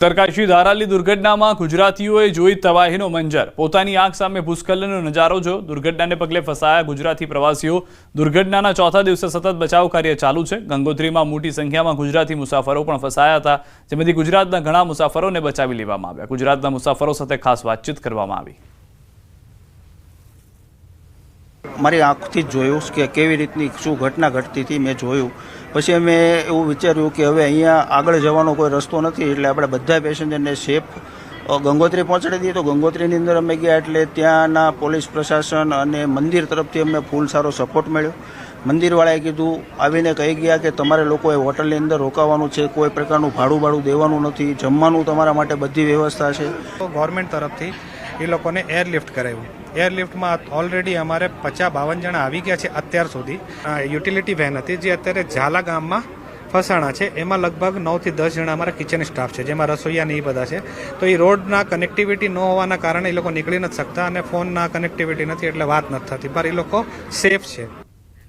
ઉત્તરકાશી ધારાલી દુર્ઘટનામાં ગુજરાતીઓએ જોઈ તબાહીનો મંજર. પોતાની આંખ સામે ભૂસ્ખલનનો નજારો જો, દુર્ઘટનાને પગલે ફસાયા ગુજરાતી પ્રવાસીઓ. દુર્ઘટનાના ચોથા દિવસે સતત બચાવ કાર્ય ચાલુ છે. ગંગોત્રીમાં મોટી સંખ્યામાં ગુજરાતી મુસાફરો પણ ફસાયા હતા, જેમાંથી ગુજરાતના ઘણા મુસાફરોને બચાવી લેવામાં આવ્યા. ગુજરાતના મુસાફરો સાથે ખાસ વાતચીત કરવામાં આવી. મારી આંખથી જ જોયું કે કેવી રીતની શું ઘટના ઘટતી હતી, મેં જોયું. પછી અમે એવું વિચાર્યું કે હવે અહીંયા આગળ જવાનો કોઈ રસ્તો નથી, એટલે આપણે બધા પેસેન્જરને સેફ ગંગોત્રી પહોંચાડી દઈએ. તો ગંગોત્રીની અંદર અમે ગયા એટલે ત્યાંના પોલીસ પ્રશાસન અને મંદિર તરફથી અમને ફૂલ સારો સપોર્ટ મળ્યો. મંદિરવાળાએ કીધું, આવીને કહી ગયા કે તમારે લોકોએ હોટલની અંદર રોકાવાનું છે, કોઈ પ્રકારનું ભાડું ભાડું દેવાનું નથી, જમવાનું તમારા માટે બધી વ્યવસ્થા છે. ગવર્મેન્ટ તરફથી એ લોકોને એરલિફ્ટ કરાવ્યું એરલિફ્ટમાં ઓલરેડી અમારે પચાસ બાવન જણા આવી ગયા છે અત્યાર સુધી. યુટિલિટી વેન હતી જે અત્યારે ઝાલા ગામમાં ફસાણા છે. એમાં લગભગ નવથી દસ જણા અમારા કિચન સ્ટાફ છે, જેમાં રસોઈયા ને એ બધા છે. તો એ રોડના કનેક્ટિવિટી ન હોવાના કારણે એ લોકો નીકળી નથી શકતા અને ફોનના કનેક્ટિવિટી નથી એટલે વાત નથી થતી. પણ એ લોકો સેફ છે.